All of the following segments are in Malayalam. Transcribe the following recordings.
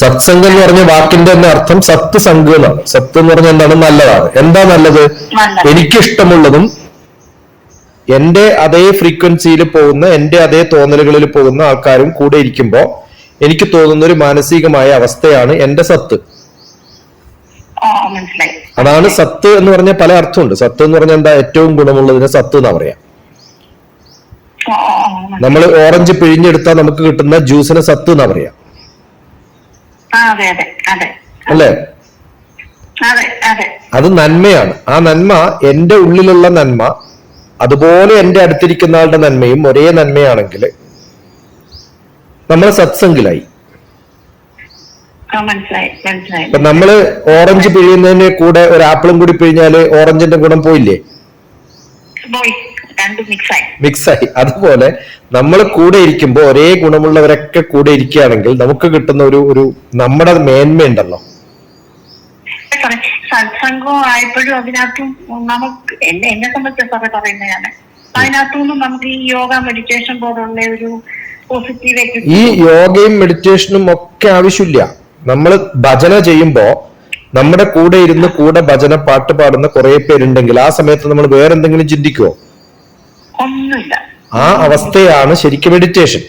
സത്സംഗം എന്ന് പറഞ്ഞ വാക്കിന്റെ തന്നെ അർത്ഥം സത്ത് സംഘ് എന്നാണ് സത്ത് എന്ന് പറഞ്ഞാൽ എന്താണ്? നല്ലതാണ്. എന്താ നല്ലത്. എനിക്കിഷ്ടമുള്ളതും എന്റെ അതേ ഫ്രീക്വൻസിയിൽ പോകുന്ന എന്റെ അതേ തോന്നലുകളിൽ പോകുന്ന ആൾക്കാരും കൂടെ ഇരിക്കുമ്പോ എനിക്ക് തോന്നുന്ന ഒരു മാനസികമായ അവസ്ഥയാണ് എന്റെ സത്ത്. അതാണ് സത്ത് എന്ന് പറഞ്ഞ പല അർത്ഥമുണ്ട്. സത്ത് എന്ന് പറഞ്ഞാൽ എന്താ? ഏറ്റവും ഗുണമുള്ളതിനെ സത്ത് എന്നാ പറയാ. നമ്മൾ ഓറഞ്ച് പിഴിഞ്ഞെടുത്താൽ നമുക്ക് കിട്ടുന്ന ജ്യൂസിനെ സത്ത് എന്നാ പറയാ. അല്ലേ? അതെ നന്മയാണ്. ആ നന്മ എന്റെ ഉള്ളിലുള്ള നന്മ അതുപോലെ എന്റെ അടുത്തിരിക്കുന്ന ആളുടെ നന്മയും ഒരേ നന്മയാണെങ്കിൽ നമ്മൾ സത്സംഗിലായി. ഇപ്പൊ നമ്മൾ ഓറഞ്ച് പിഴിയുന്നതിന് കൂടെ ഒരു ആപ്പിളും കൂടി പിഴിഞ്ഞാൽ ഓറഞ്ചിന്റെ ഗുണം പോയില്ലേ? പോയി. രണ്ടും മിക്സായി മിക്സായി അതുപോലെ നമ്മൾ കൂടെ ഇരിക്കുമ്പോൾ ഒരേ ഗുണമുള്ളവരൊക്കെ കൂടെ ഇരിക്കുകയാണെങ്കിൽ നമുക്ക് കിട്ടുന്ന ഒരു ഒരു നമ്മുടെ മേന്മയുണ്ടല്ലോ. സത്സംഗം ആയപ്പോഴും അതിനകത്തും നമുക്ക് എന്നെ എന്നെ സംബന്ധിച്ച സാറേ പറയുന്നത് ഞാൻ അതിനകത്തുനിന്നും നമുക്ക് ഈ യോഗ മെഡിറ്റേഷൻ പോലുള്ള ഒരു പോസിറ്റീവ് ഈ യോഗയും മെഡിറ്റേഷനും ഒക്കെ ആവശ്യമില്ല. നമ്മൾ ഭജന ചെയ്യുമ്പോ നമ്മുടെ കൂടെ ഇരുന്ന് കൂടെ ഭജന പാട്ട് പാടുന്ന കുറെ പേരുണ്ടെങ്കിൽ ആ സമയത്ത് നമ്മൾ വേറെന്തെങ്കിലും ചിന്തിക്കുവോ? ഒന്നുമില്ല. ആ അവസ്ഥയാണ് ശരിക്കും മെഡിറ്റേഷൻ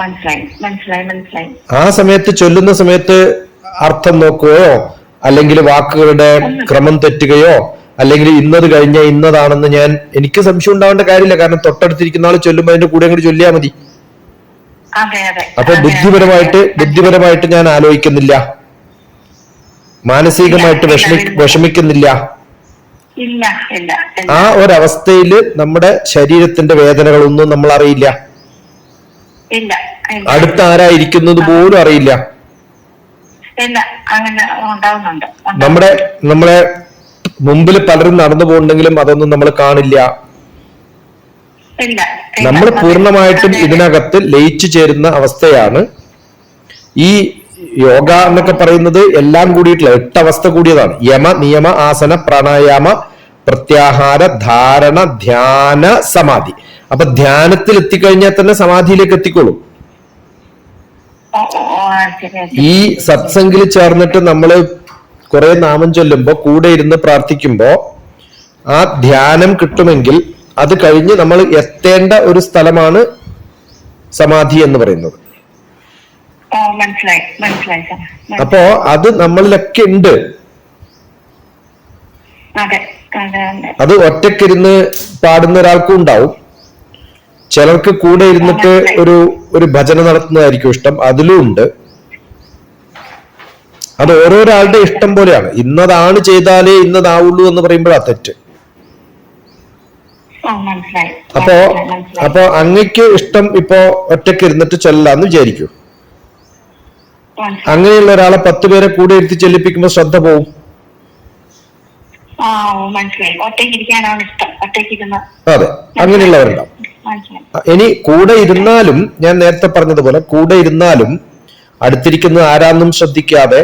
മനസ്സിലായി മനസ്സിലായി മനസ്സിലായി. ആ സമയത്ത് ചൊല്ലുന്ന സമയത്ത് അർത്ഥം നോക്കുകയോ അല്ലെങ്കിൽ വാക്കുകളുടെ ക്രമം തെറ്റുകയോ അല്ലെങ്കിൽ ഇന്നത് കഴിഞ്ഞ ഇന്നതാണെന്ന് ഞാൻ എനിക്ക് സംശയം ഉണ്ടാവേണ്ട കാര്യമില്ല. കാരണം തൊട്ടടുത്തിരിക്കുന്ന ആൾ ചൊല്ലുമ്പോൾ അതിന്റെ കൂടെ അങ്ങോട്ട് ചൊല്ലിയാൽ മതി. അപ്പൊ ബുദ്ധിപരമായിട്ട്. ബുദ്ധിപരമായിട്ട് ഞാൻ ആലോചിക്കുന്നില്ല. മാനസികമായിട്ട് വിഷമി വിഷമിക്കുന്നില്ല. ആ ഒരവസ്ഥയിൽ നമ്മുടെ ശരീരത്തിന്റെ വേദനകളൊന്നും നമ്മൾ അറിയില്ല. അടുത്ത ആരായിരിക്കുന്നത് പോലും അറിയില്ല. നമ്മുടെ നമ്മളെ മുമ്പിൽ പലരും നടന്നു പോകുന്നുണ്ടെങ്കിലും അതൊന്നും നമ്മൾ കാണില്ല. നമ്മൾ പൂർണമായിട്ടും ഇതിനകത്ത് ലയിച്ചു ചേരുന്ന അവസ്ഥയാണ്. ഈ യോഗ എന്നൊക്കെ പറയുന്നത് എല്ലാം കൂടിയിട്ടുള്ള എട്ട് അവസ്ഥ കൂടിയതാണ്. യമ നിയമ ആസന പ്രാണായാമ പ്രത്യാഹാര ധാരണ ധ്യാന സമാധി. അപ്പൊ ധ്യാനത്തിൽ എത്തിക്കഴിഞ്ഞാൽ തന്നെ സമാധിയിലേക്ക് എത്തിക്കോളും. ഈ സത്സംഗിൽ ചേർന്നിട്ട് നമ്മൾ കുറെ നാമം ചൊല്ലുമ്പോ കൂടെ ഇരുന്ന് പ്രാർത്ഥിക്കുമ്പോ ആ ധ്യാനം കിട്ടുമെങ്കിൽ അത് കഴിഞ്ഞ് നമ്മൾ എത്തേണ്ട ഒരു സ്ഥലമാണ് സമാധി എന്ന് പറയുന്നത്. അപ്പോ അത് നമ്മളിലൊക്കെ ഉണ്ട്. അതെ ഒറ്റക്കിരുന്ന് പാടുന്ന ഒരാൾക്കും ഉണ്ടാവും. ചിലർക്ക് കൂടെ ഇരുന്നിട്ട് ഒരു ഒരു ഭജന നടത്തുന്നതായിരിക്കും ഇഷ്ടം. അതിലും ഉണ്ട്. അത് ഓരോരാളുടെ ഇഷ്ടം പോലെയാണ്. ഇന്നതാണ് ചെയ്താലേ ഇന്നതാവുള്ളൂ എന്ന് പറയുമ്പോഴാ തെറ്റ്. അപ്പോ. അപ്പോ അങ്ങക്ക് ഇഷ്ടം ഇപ്പോ ഒറ്റയ്ക്ക് ഇരുന്നിട്ട് ചെല്ലാന്ന് വിചാരിക്കൂ. അങ്ങനെയുള്ള ഒരാളെ പത്ത് പേരെ കൂടെ ഇരുത്തി ചെല്ലിപ്പിക്കുമ്പോൾ ശ്രദ്ധ പോവും. മനസ്സിലായി ഒറ്റയ്ക്ക് ഇരിക്കാനാണ് ഇഷ്ടം. ഒറ്റയ്ക്ക് ഇരുന്ന് അതെ അങ്ങനെയുള്ളവരുണ്ടാവും. ഇനി കൂടെ ഇരുന്നാലും ഞാൻ നേരത്തെ പറഞ്ഞതുപോലെ കൂടെ ഇരുന്നാലും അടുത്തിരിക്കുന്നത് ആരാന്നും ശ്രദ്ധിക്കാതെ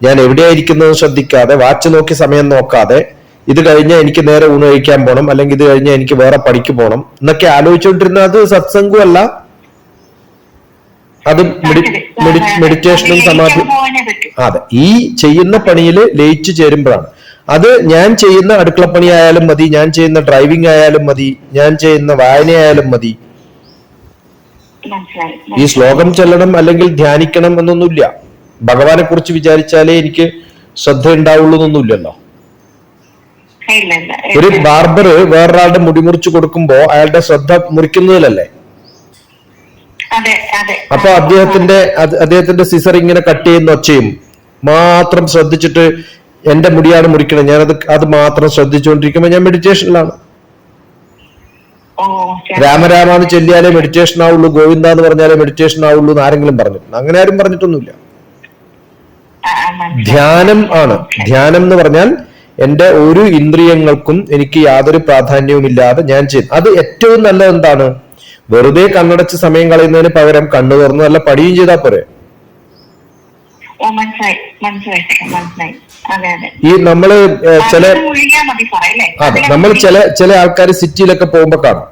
ഞാൻ എവിടെയായിരിക്കുന്നതും ശ്രദ്ധിക്കാതെ വാച്ച് നോക്കി സമയം നോക്കാതെ ഇത് കഴിഞ്ഞാൽ എനിക്ക് നേരെ ഊണ് കഴിക്കാൻ പോകണം അല്ലെങ്കിൽ ഇത് കഴിഞ്ഞാൽ എനിക്ക് വേറെ പണിക്ക് പോകണം എന്നൊക്കെ ആലോചിച്ചുകൊണ്ടിരുന്ന അത് സത്സംഗമല്ല. അത് മെഡി- മെഡി- മെഡിറ്റേഷനും സമാധി അതെ ഈ ചെയ്യുന്ന പണിയിൽ ലയിച്ചു ചേരുമ്പോഴാണ്. അത് ഞാൻ ചെയ്യുന്ന അടുക്കളപ്പണി ആയാലും മതി ഞാൻ ചെയ്യുന്ന ഡ്രൈവിംഗ് ആയാലും മതി ഞാൻ ചെയ്യുന്ന വായനയായാലും മതി. ഈ ശ്ലോകം ചെല്ലണം അല്ലെങ്കിൽ ധ്യാനിക്കണം എന്നൊന്നുമില്ല. ഭഗവാനെ കുറിച്ച് വിചാരിച്ചാലേ എനിക്ക് ശ്രദ്ധ ഉണ്ടാവുള്ളൂ എന്നൊന്നുമില്ലല്ലോ. ഒരു. ബാർബർ വേറൊരാളുടെ മുടി മുറിച്ചു കൊടുക്കുമ്പോ അയാളുടെ ശ്രദ്ധ മുറിക്കുന്നതിലല്ലേ? അപ്പൊ അദ്ദേഹത്തിന്റെ അദ്ദേഹത്തിന്റെ സിസർ ഇങ്ങനെ കട്ട് ചെയ്യുന്ന ഒച്ചയും മാത്രം ശ്രദ്ധിച്ചിട്ട് എന്റെ മുടിയാണ് മുറിക്കണം. ഞാനത് അത് മാത്രം ശ്രദ്ധിച്ചുകൊണ്ടിരിക്കുമ്പോ ഞാൻ മെഡിറ്റേഷനിലാണ് രാമരാമ എന്ന് ചൊല്ലിയാലേ മെഡിറ്റേഷൻ ആവുള്ളൂ ഗോവിന്ദ എന്ന് പറഞ്ഞാലേ മെഡിറ്റേഷൻ ആവുള്ളൂ എന്ന് ആരെങ്കിലും പറഞ്ഞിട്ടുണ്ട്. അങ്ങനെ ആരും പറഞ്ഞിട്ടൊന്നുമില്ല. ധ്യാനം ആണ്. ധ്യാനം എന്ന് പറഞ്ഞാൽ എന്റെ ഒരു ഇന്ദ്രിയങ്ങൾക്കും എനിക്ക് യാതൊരു പ്രാധാന്യവും ഇല്ലാതെ ഞാൻ ചെയ്യും അത് ഏറ്റവും നല്ലത് എന്താണ്? വെറുതെ കണ്ണടച്ച് സമയം കളയുന്നതിന് പകരം കണ്ണു തുറന്ന് നല്ല പടിയും ചെയ്താൽ പോരെ. മനസ്സിലായി. മനസ്സിലായി. മനസ്സിലായി. ഈ നമ്മൾ ചില അതെ നമ്മൾ ചില ചില ആൾക്കാർ സിറ്റിയിലൊക്കെ പോകുമ്പോ കാണും.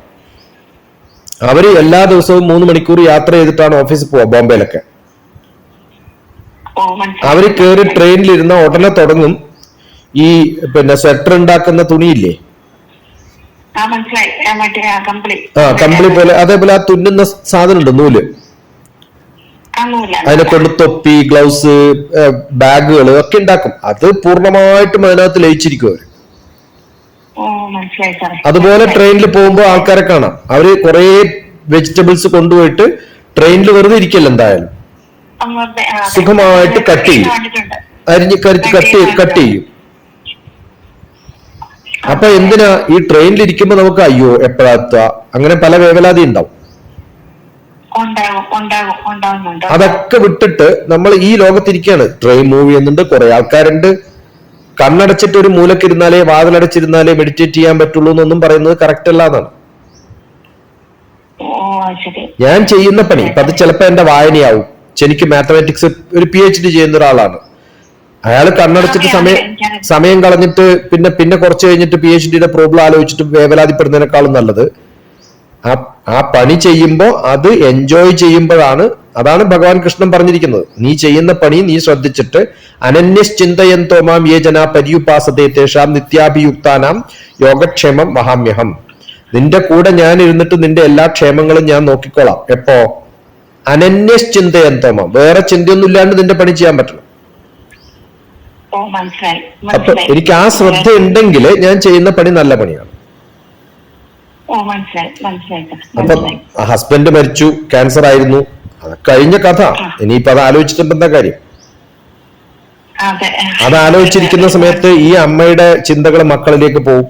അവർ എല്ലാ ദിവസവും മൂന്ന് മണിക്കൂർ യാത്ര ചെയ്തിട്ടാണ് ഓഫീസിൽ പോവാ ബോംബെയിലൊക്കെ. അവർ കയറി ട്രെയിനിലിരുന്ന ഉടനെ തുടങ്ങും. ഈ പിന്നെ സ്വെറ്റർ ഉണ്ടാക്കുന്ന തുണിയില്ലേ? ആ കമ്പിളി. പോലെ അതേപോലെ ആ തുന്നുന്ന സാധനം ഉണ്ട് നൂൽ. അതിനെ കൊണ്ട് തൊപ്പി ഗ്ലൗസ് ബാഗുകൾ ഒക്കെ ഉണ്ടാക്കും. അത് പൂർണമായിട്ടും അതിനകത്ത് ലയിച്ചിരിക്കും അവർ. അതുപോലെ ട്രെയിനിൽ പോകുമ്പോൾ ആൾക്കാരെ കാണാം. അവർ കുറെ വെജിറ്റബിൾസ് കൊണ്ടുപോയിട്ട് ട്രെയിനിൽ വെറുതെ ഇരിക്കല്ല എന്തായാലും. സുഖമായിട്ട് കട്ട് ചെയ്യും. അരിഞ്ഞ് കരിച്ച് കട്ട് ചെയ്യും കട്ട് ചെയ്യും. അപ്പൊ എന്തിനാ ഈ ട്രെയിനിൽ ഇരിക്കുമ്പോ നമുക്ക് അയ്യോ എപ്പോഴാ അങ്ങനെ പല വേവലാതി ഉണ്ടാവും അതൊക്കെ വിട്ടിട്ട് നമ്മൾ ഈ ലോകത്തിരിക്കാണ് ട്രെയിൻ മൂവ് ചെയ്യുന്നുണ്ട് കുറെ ആൾക്കാരുണ്ട്. കണ്ണടച്ചിട്ട് ഒരു മൂലക്കിരുന്നാലേ വാതിലടച്ചിരുന്നാലേ മെഡിറ്റേറ്റ് ചെയ്യാൻ പറ്റുള്ളൂ എന്നൊന്നും പറയുന്നത് കറക്റ്റ് അല്ല എന്നാണ്. ഞാൻ ചെയ്യുന്ന പണി ഇപ്പൊ അത് ചിലപ്പോ എന്റെ വായനയാവും. എനിക്ക് മാത്തമാറ്റിക്സ് ഒരു പി എച്ച് ഡി ചെയ്യുന്ന ഒരാളാണ്. അയാൾ കണ്ണടച്ചിട്ട് സമയം സമയം കളഞ്ഞിട്ട് പിന്നെ പിന്നെ കുറച്ച് കഴിഞ്ഞിട്ട് പി എച്ച് ഡിയുടെ പ്രോബ്ലം ആലോചിച്ചിട്ട് വേവലാതിപ്പെടുന്നതിനേക്കാളും നല്ലത്. ആ ആ പണി ചെയ്യുമ്പോൾ അത് എൻജോയ് ചെയ്യുമ്പോഴാണ് അതാണ് ഭഗവാൻ കൃഷ്ണൻ പറഞ്ഞിരിക്കുന്നത്. നീ ചെയ്യുന്ന പണി നീ ശ്രദ്ധിച്ചിട്ട് അനന്യശ്ചിന്തയന്തോമാം യേ ജന പര്യുപാസതേ തേഷാം നിത്യാഭിയുക്താനാം യോഗക്ഷേമം മഹാമ്യഹം നിന്റെ കൂടെ ഞാൻ ഇരുന്നിട്ട് നിന്റെ എല്ലാ ക്ഷേമങ്ങളും ഞാൻ നോക്കിക്കോളാം. എപ്പോ? അനന്യശ്ചിന്തയന്തോമാം വേറെ ചിന്തയൊന്നും ഇല്ലാണ്ട് നിന്റെ പണി ചെയ്യാൻ പറ്റണം. അപ്പൊ എനിക്ക് ആ ശ്രദ്ധ ഉണ്ടെങ്കിൽ ഞാൻ ചെയ്യുന്ന പണി നല്ല പണിയാണ്. ഓ മനസ്സിലായി മനസ്സിലായി ഹസ്ബൻഡ് മരിച്ചു ക്യാൻസർ ആയിരുന്നു. അത് കഴിഞ്ഞ കഥ. ഇനിയിപ്പോ അത് ആലോചിച്ചിട്ട് എന്താ കാര്യം? അതെ. ആലോചിച്ചിരിക്കുന്ന സമയത്ത് ഈ അമ്മയുടെ ചിന്തകൾ മക്കളിലേക്ക് പോകും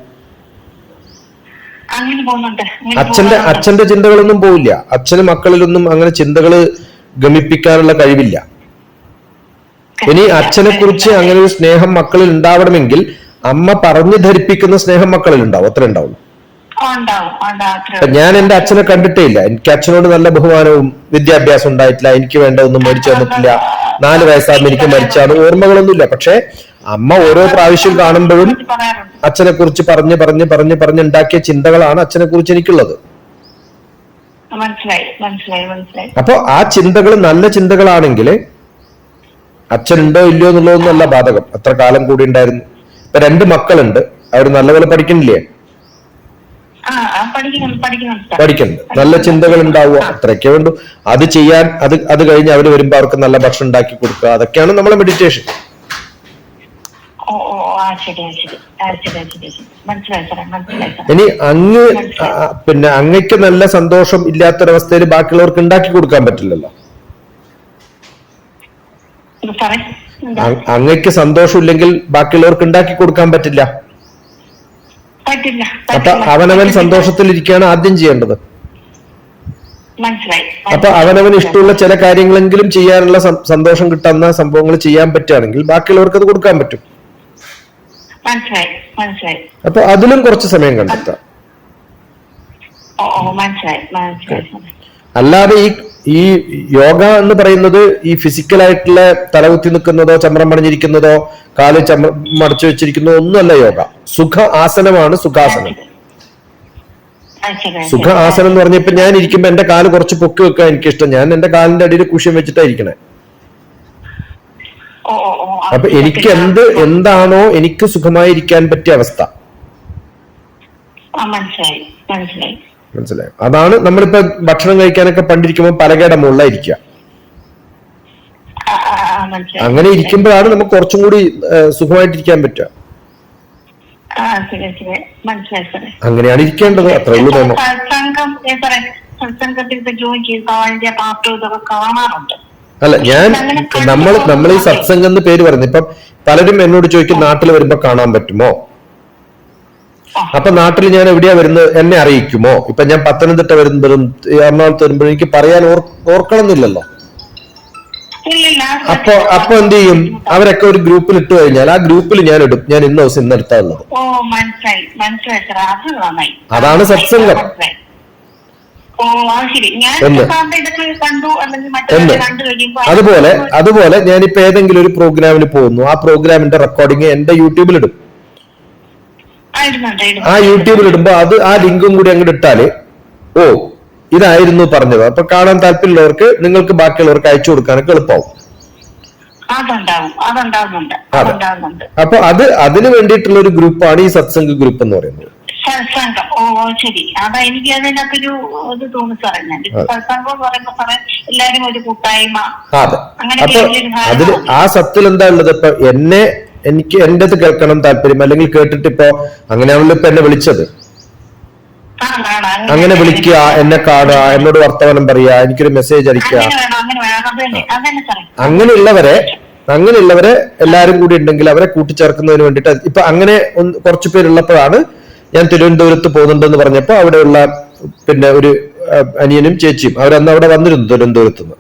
അച്ഛന്റെ അച്ഛന്റെ ചിന്തകളൊന്നും പോവില്ല. അച്ഛന് മക്കളിലൊന്നും അങ്ങനെ ചിന്തകൾ ഗമിപ്പിക്കാനുള്ള കഴിവില്ല. ഇനി അച്ഛനെ കുറിച്ച് അങ്ങനെ ഒരു സ്നേഹം മക്കളിൽ ഉണ്ടാവണമെങ്കിൽ അമ്മ പറഞ്ഞു ധരിപ്പിക്കുന്ന സ്നേഹം മക്കളിൽ ഉണ്ടാവും അത്ര ഉണ്ടാവുള്ളൂ. ഞാൻ എന്റെ അച്ഛനെ കണ്ടിട്ടേ ഇല്ല എനിക്ക് അച്ഛനോട് നല്ല ബഹുമാനവും വിദ്യാഭ്യാസം ഉണ്ടായിട്ടില്ല. എനിക്ക് വേണ്ട ഒന്നും മേടിച്ചു തന്നിട്ടില്ല. നാല് വയസ്സാകുമ്പോൾ എനിക്ക് മരിച്ചാണ്. ഓർമ്മകളൊന്നുമില്ല. പക്ഷെ അമ്മ ഓരോ പ്രാവശ്യം കാണുമ്പോഴും അച്ഛനെ കുറിച്ച് പറഞ്ഞ് പറഞ്ഞ് പറഞ്ഞ് പറഞ്ഞ് ഉണ്ടാക്കിയ ചിന്തകളാണ് അച്ഛനെ കുറിച്ച് എനിക്കുള്ളത്. അപ്പൊ ആ ചിന്തകൾ നല്ല ചിന്തകളാണെങ്കിൽ അച്ഛനുണ്ടോ ഇല്ലയോ എന്നുള്ളതൊന്നും അല്ല ബാധകം. അത്ര കാലം കൂടി ഉണ്ടായിരുന്നു. ഇപ്പൊ രണ്ട് മക്കളുണ്ട്. അവർ നല്ലപോലെ പഠിക്കണില്ലേ പഠിക്കുന്നുണ്ട്. പഠിക്കുന്നുണ്ട് നല്ല ചിന്തകൾ ഉണ്ടാവുക. അത്രയൊക്കെ വേണ്ടു അത് ചെയ്യാൻ അത് അത് കഴിഞ്ഞ് അവർ വരുമ്പോൾ അവർക്ക് നല്ല ഭക്ഷണം ഉണ്ടാക്കി കൊടുക്കുക. അതൊക്കെയാണ് നമ്മളെ മെഡിറ്റേഷൻ ഇനി അങ്ങ് പിന്നെ അങ്ങക്ക് നല്ല സന്തോഷം ഇല്ലാത്തൊരവസ്ഥയിൽ ബാക്കിയുള്ളവർക്ക് ഉണ്ടാക്കി കൊടുക്കാൻ പറ്റില്ലല്ലോ. അങ്ങക്ക് സന്തോഷം ഇല്ലെങ്കിൽ ബാക്കിയുള്ളവർക്ക് ഉണ്ടാക്കി കൊടുക്കാൻ പറ്റില്ല. അപ്പൊ. അവനവൻ സന്തോഷത്തിലിരിക്കുകയാണ് ആദ്യം ചെയ്യേണ്ടത്. മനസ്സിലായി. അപ്പൊ അവനവന് ഇഷ്ടമുള്ള ചില കാര്യങ്ങളെങ്കിലും ചെയ്യാനുള്ള സന്തോഷം കിട്ടുന്ന സംഭവങ്ങൾ ചെയ്യാൻ പറ്റുകയാണെങ്കിൽ ബാക്കിയുള്ളവർക്ക് അത് കൊടുക്കാൻ പറ്റും. മനസ്സിലായി മനസ്സിലായി. അപ്പൊ അതിലും കുറച്ച് സമയം കണ്ടെത്താം. മനസ്സിലായി മനസ്സിലായി. അല്ലാതെ ഈ ഈ യോഗ എന്ന് പറയുന്നത് ഈ ഫിസിക്കലായിട്ടുള്ള തലകുത്തി നിൽക്കുന്നതോ ചമ്രം പണിഞ്ഞിരിക്കുന്നതോ കാൽ ചമ്ര മടച്ചു വെച്ചിരിക്കുന്നതോ ഒന്നുമല്ല യോഗ. സുഖ ആസനമാണ് സുഖാസനം. സുഖ ആസനം എന്ന് പറഞ്ഞപ്പോ ഞാൻ ഇരിക്കുമ്പോ എന്റെ കാൽ കുറച്ച് പൊക്കി വെക്കാൻ എനിക്കിഷ്ടം. ഞാൻ എന്റെ കാലിന്റെ അടിയിൽ കുഷ്യം വെച്ചിട്ടായിരിക്കണേ അപ്പൊ എനിക്ക് എന്ത് എന്താണോ എനിക്ക് സുഖമായി ഇരിക്കാൻ പറ്റിയ അവസ്ഥ. മനസ്സിലായി മനസ്സിലായി. മനസ്സിലായോ? അതാണ് നമ്മളിപ്പോ ഭക്ഷണം കഴിക്കാനൊക്കെ പണ്ടിരിക്കുമ്പോൾ പലകയുടെ മുകളിലായിരിക്കുക. അങ്ങനെ ഇരിക്കുമ്പോഴാണ് നമുക്ക് കുറച്ചും കൂടി സുഖമായിട്ടിരിക്കാൻ പറ്റുക. അങ്ങനെയാണ് ഇരിക്കേണ്ടത്. അത്രേ ഉള്ളൂ തോന്നുന്നു അല്ല ഞാൻ നമ്മൾ നമ്മൾ ഈ സത്സംഗം എന്ന് പേര് പറയുന്നത് ഇപ്പം പലരും എന്നോട് ചോദിക്കും നാട്ടിൽ വരുമ്പോ കാണാൻ പറ്റുമോ. അപ്പൊ നാട്ടിൽ ഞാൻ എവിടെയാ വരുന്നത് എന്നെ അറിയിക്കുമോ? ഇപ്പൊ ഞാൻ പത്തനംതിട്ട വരുമ്പോഴും എറണാകുളത്ത് വരുമ്പോഴും എനിക്ക് പറയാൻ ഓർ ഓർക്കണമെന്നില്ലല്ലോ. അപ്പൊ അപ്പൊ എന്ത് ചെയ്യും? അവരൊക്കെ ഒരു ഗ്രൂപ്പിൽ ഇട്ട് കഴിഞ്ഞാൽ ആ ഗ്രൂപ്പിൽ ഞാൻ ഇടും. ഞാൻ ഇന്ന ദിവസം ഇന്ന് എടുത്താവുന്നത് അതാണ് സത്സംഗം. അതുപോലെ അതുപോലെ ഞാനിപ്പോ ഏതെങ്കിലും ഒരു പ്രോഗ്രാമിന് പോകുന്നു. ആ പ്രോഗ്രാമിന്റെ റെക്കോർഡിങ് എന്റെ യൂട്യൂബിൽ ഇടും. ആ, യൂട്യൂബിൽ ഇടുമ്പോ അത് ആ ലിങ്കും കൂടി അങ്ങോട്ട് ഇട്ടാൽ ഓ ഇതായിരുന്നു പറഞ്ഞത്. അപ്പൊ കാണാൻ താല്പര്യമുള്ളവർക്ക് നിങ്ങൾക്ക് ബാക്കിയുള്ളവർക്ക് അയച്ചു കൊടുക്കാനൊക്കെ എളുപ്പമാവും അപ്പൊ അത് അതിന് വേണ്ടിയിട്ടുള്ള ഒരു ഗ്രൂപ്പാണ് ഈ സത്സംഗ് ഗ്രൂപ്പ് എന്ന് പറയുന്നത്. സത്സംഗം. ഓ ശരി. അതാ എനിക്ക് അതിനകത്തൊരു ഇത് തോന്നി സാറേ. ഞാൻ അതെ. സത്സംഗം എന്ന് പറയുമ്പോ സാറേ എല്ലാരും ഒരു കൂട്ടായ്മ. അതെ. അങ്ങനെ അപ്പൊ അതിൽ ആ സത്തിൽ എന്താ ഉള്ളത്? ഇപ്പൊ എന്നെ എനിക്ക് എന്റേത് കേൾക്കണം താല്പര്യം? അല്ലെങ്കിൽ കേട്ടിട്ട് ഇപ്പൊ അങ്ങനെയാണല്ലോ ഇപ്പൊ എന്നെ വിളിച്ചത്. അങ്ങനെ വിളിക്കുക എന്നെ കാണുക എന്നോട് വർത്തമാനം പറയുക എനിക്കൊരു മെസ്സേജ് തന്നെ അങ്ങനെയുള്ളവരെ അങ്ങനെയുള്ളവരെ എല്ലാരും കൂടി ഉണ്ടെങ്കിൽ അവരെ കൂട്ടിച്ചേർക്കുന്നതിന് വേണ്ടിട്ട് ഇപ്പൊ അങ്ങനെ കുറച്ചു പേരുള്ളപ്പോഴാണ് ഞാൻ തിരുവനന്തപുരത്ത് പോകുന്നുണ്ടെന്ന് പറഞ്ഞപ്പോ അവിടെയുള്ള പിന്നെ ഒരു അനിയനും ചേച്ചിയും അവരന്ന് അവിടെ വന്നിരുന്നു തിരുവനന്തപുരത്ത് നിന്ന്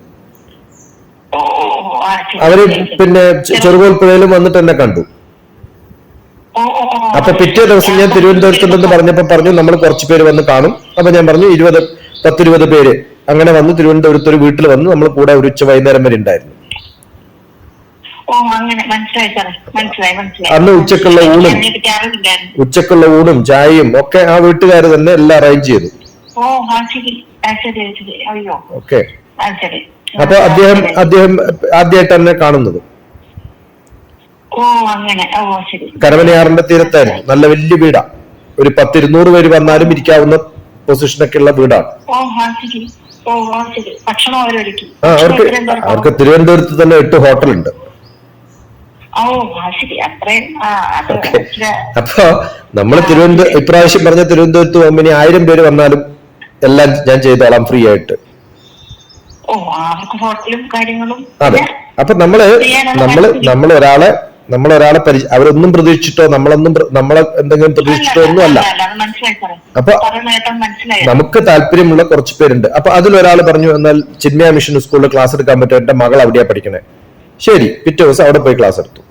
അവർ. പിന്നെ ചെറുകോൽപ്പുഴയിലും വന്നിട്ട് എന്നെ കണ്ടു. അപ്പൊ പിറ്റേ ദിവസം ഞാൻ തിരുവനന്തപുരത്തുണ്ടെന്ന് പറഞ്ഞപ്പോ പറഞ്ഞു നമ്മൾ കുറച്ച് പേര് വന്ന് കാണും. അപ്പൊ ഞാൻ പറഞ്ഞു ഇരുപത് പത്തിരുപത് പേര്. അങ്ങനെ വന്ന് തിരുവനന്തപുരത്ത് ഒരു വീട്ടിൽ വന്ന് നമ്മൾ കൂടെ ഒരു ഉച്ച വൈകുന്നേരം വരെ ഉണ്ടായിരുന്നു. അന്ന് ഉച്ചക്കുള്ള ഊണും ഉച്ചക്കുള്ള ഊണും ചായയും ഒക്കെ ആ വീട്ടുകാർ തന്നെ എല്ലാം അറേഞ്ച് ചെയ്തു. ഓക്കെ. ശരി. അപ്പൊ അദ്ദേഹം അദ്ദേഹം ആദ്യമായിട്ട് തന്നെ കാണുന്നത്? ഓ അങ്ങനെ. ഓ ശരി. കരമനയാറിന്റെ തീരത്തായിരുന്നു. നല്ല വലിയ വീടാ. ഒരു പത്തിരുന്നൂറ് പേര് വന്നാലും ഇരിക്കാവുന്ന പൊസിഷനൊക്കെ ഉള്ള വീടാണ്. ആ അവർക്ക് അവർക്ക് തിരുവനന്തപുരത്ത് തന്നെ എട്ട് ഹോട്ടലുണ്ട്. അപ്പൊ നമ്മൾ തിരുവനന്തപുരം ഇപ്രാവശ്യം പറഞ്ഞ തിരുവനന്തപുരത്ത് പോകുമ്പോൾ ആയിരം പേര് വന്നാലും എല്ലാം ഞാൻ ചെയ്തോളാം ഫ്രീ ആയിട്ട് ഓ അവർക്ക് ഹോട്ടലും കാര്യങ്ങളും അതെ. അപ്പൊ നമ്മൾ നമ്മൾ നമ്മൾ ഒരാളെ നമ്മൾ ഒരാളെ പരിചയ അവരൊന്നും പ്രതീക്ഷിച്ചിട്ടോ നമ്മളൊന്നും നമ്മളെ എന്തെങ്കിലും പ്രതീക്ഷിച്ചിട്ടോ ഒന്നും അല്ല അപ്പൊ നമുക്ക് താല്പര്യമുള്ള കുറച്ച് പേരുണ്ട്. അപ്പൊ അതിലൊരാൾ പറഞ്ഞു എന്നാൽ ചിന്മയ മിഷൻ സ്കൂളിൽ ക്ലാസ് എടുക്കാൻ പറ്റും എന്റെ മകൾ അവിടെയാ പഠിക്കണേ. ശരി പിറ്റേ ദിവസം അവിടെ പോയി ക്ലാസ് എടുത്തു.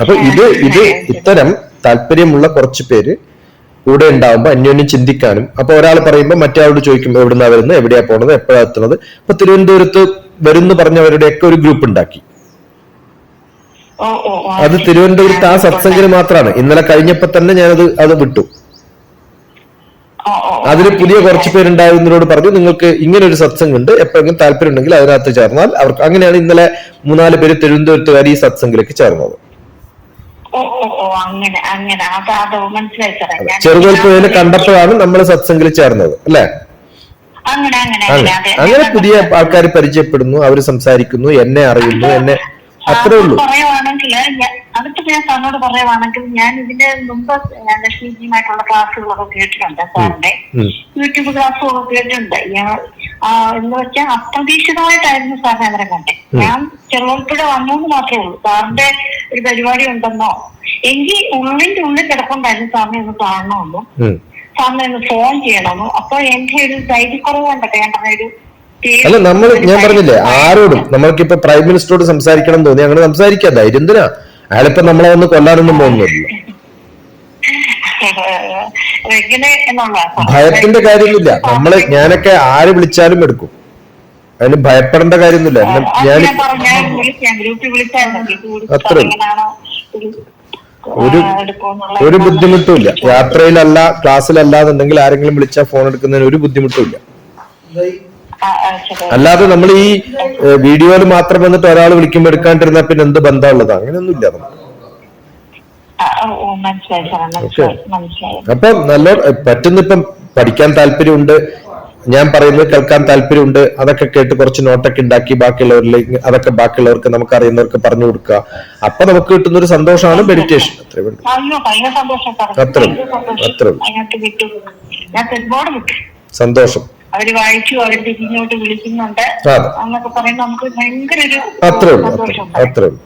അപ്പൊ ഇത് ഇത് ഇത്തരം താല്പര്യമുള്ള കുറച്ച് പേര് കൂടെ ഉണ്ടാവുമ്പോൾ അന്യോന്യം ചിന്തിക്കാനും. അപ്പൊ ഒരാൾ പറയുമ്പോൾ മറ്റേ ചോദിക്കും ചോദിക്കുമ്പോൾ എവിടുന്നാ വരുന്നത് എവിടെയാ പോണത് എപ്പോഴാ എത്തുന്നത്? അപ്പൊ തിരുവനന്തപുരത്ത് വരുന്നു പറഞ്ഞവരുടെയൊക്കെ ഒരു ഗ്രൂപ്പ് ഉണ്ടാക്കി. അത്. തിരുവനന്തപുരത്ത് ആ സത്സംഗിന് മാത്രമാണ് ഇന്നലെ കഴിഞ്ഞപ്പോ തന്നെ ഞാനത് അത് വിട്ടു. അതിന്. അതിൽ പുതിയ കുറച്ച് പേരുണ്ടായിരുന്നവരോട് പറഞ്ഞു നിങ്ങൾക്ക് ഇങ്ങനെ ഒരു സത്സംഗ് ഉണ്ട് എപ്പോഴെങ്കിലും താല്പര്യം ഉണ്ടെങ്കിൽ അതിനകത്ത് ചേർന്നാൽ അവർക്ക് അങ്ങനെയാണ് ഇന്നലെ മൂന്നാൽ പേര് തിരുവനന്തപുരത്തുകാർ ഈ സത്സംഗിലേക്ക് ചേർന്നത്. ഓ ഓ ഓ അങ്ങനെ അങ്ങനെ. അത് അത്. മനസ്സിലായി സാറേ ഞാൻ- ചെറുകോൽപ്പുഴയിൽ കണ്ടപ്പോഴാണ് നമ്മൾ സത്സംഗിൽ ചേർന്നത് അല്ലെ? അങ്ങനെ അങ്ങനെ അങ്ങനെ. അതെ അങ്ങനെ പുതിയ ആൾക്കാർ പരിചയപ്പെടുന്നു അവർ സംസാരിക്കുന്നു എന്നെ അറിയുന്നു എന്നെ അത്രേ ഉള്ളൂ. പറയുവാണെങ്കിൽ അടുത്ത് ഞാൻ സാറിനോട് പറയുവാണെങ്കിൽ ഞാൻ ഇതിന്റെ മുമ്പ് ലക്ഷ്മിജിയുമായിട്ടുള്ള ക്ലാസ്സുകളൊക്കെ കേട്ടിട്ടുണ്ട് സാറിന്റെ. യൂട്യൂബ് ക്ലാസ്സുകളൊക്കെ കേട്ടിട്ടുണ്ട്. എന്ന് വെച്ചാൽ അപ്രതീക്ഷിതമായിട്ടായിരുന്നു സാറിനെ അവരെ കണ്ടത്. ഞാൻ ചെറുപ്പുഴ വന്നു എന്ന് മാത്രമേ ഉള്ളൂ. സാറിന്റെ ഒരു പരിപാടി ഉണ്ടെന്നോ? എങ്കിൽ ഉള്ളിന്റെ ഉള്ളിൽ കിടപ്പുണ്ടായിരുന്നു സാറിനെ ഒന്ന് കാണണമെന്നും. സാറിനെ ഒന്ന് ഫോൺ ചെയ്യണമെന്നും. അപ്പൊ എന്റെ ഒരു ധൈര്യക്കുറവ് കൊണ്ടൊക്കെ ഞാൻ പറഞ്ഞ ഒരു പേടി- അല്ല നമ്മൾ ഞാൻ പറഞ്ഞില്ലേ ആരോടും നമ്മൾക്കിപ്പോ പ്രൈം മിനിസ്റ്ററോട് സംസാരിക്കണം തോന്നി അങ്ങനെ സംസാരിക്കാം ധൈര്യം എന്തിനാ? അയാളിപ്പോ നമ്മളെ ഒന്ന് കൊല്ലാനൊന്നും പോകുന്നില്ല ഭയത്തിന്റെ കാര്യമൊന്നുമില്ല. നമ്മൾ ഞാനൊക്കെ ആര് വിളിച്ചാലും എടുക്കും. അതിന് ഭയപ്പെടേണ്ട കാര്യമൊന്നുമില്ല. ഞാൻ അത്രേ ഒരു ഒരു ബുദ്ധിമുട്ടും ഇല്ല ഒരു ബുദ്ധിമുട്ടുമില്ല. യാത്രയിലല്ല ക്ലാസ്സിലല്ല എന്നുണ്ടെങ്കിൽ ആരെങ്കിലും വിളിച്ചാൽ ഫോൺ എടുക്കുന്നതിന് ഒരു ബുദ്ധിമുട്ടുമില്ല. അല്ലാതെ നമ്മൾ ഈ വീഡിയോയിൽ മാത്രം വന്നിട്ട് ഒരാൾ വിളിക്കുമ്പോൾ എടുക്കാണ്ടിരുന്ന പിന്നെ എന്ത് ബന്ധമുള്ളത്? അങ്ങനെയൊന്നുമില്ല നമുക്ക്. മനസ്സിലായി അപ്പൊ നല്ല പറ്റുന്ന ഇപ്പം പഠിക്കാൻ താല്പര്യമുണ്ട് ഞാൻ പറയുന്നത് കേൾക്കാൻ താല്പര്യമുണ്ട് അതൊക്കെ കേട്ട് കുറച്ച് നോട്ടൊക്കെ ഉണ്ടാക്കി ബാക്കിയുള്ളവരിലേക്ക് അതൊക്കെ ബാക്കിയുള്ളവർക്ക് നമുക്ക് അറിയുന്നവർക്ക് പറഞ്ഞു കൊടുക്കുക. അപ്പൊ നമുക്ക് കിട്ടുന്ന ഒരു സന്തോഷമാണ് മെഡിറ്റേഷൻ അത്രേ വേണ്ടു അത്രേ അത്രേ സന്തോഷം. അവർ വായിച്ചു അവർ തിരിഞ്ഞോട്ട് വിളിക്കുന്നുണ്ട്. എന്നൊക്കെ പറയുമ്പോൾ നമുക്ക് ഭയങ്കര ഒരു അത്രേ ഉള്ളൂ അത്രേ ഉള്ളൂ.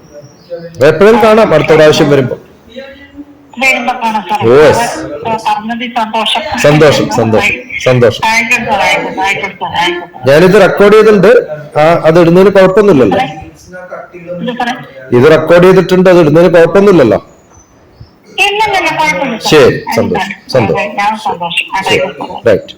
എപ്പോഴും കാണാം അടുത്ത പ്രാവശ്യം വരുമ്പോ. സന്തോഷം. സന്തോഷം സന്തോഷം ഞാനിത് റെക്കോർഡ് ചെയ്തിട്ടുണ്ട്. ആ അത് ഇടുന്നതിന് കുഴപ്പമൊന്നുമില്ലല്ലോ. ഇത് റെക്കോർഡ് ചെയ്തിട്ടുണ്ട് അത് ഇടുന്നതിന് കുഴപ്പമൊന്നുമില്ലല്ലോ. ശരി സന്തോഷം സന്തോഷം. റൈറ്റ്.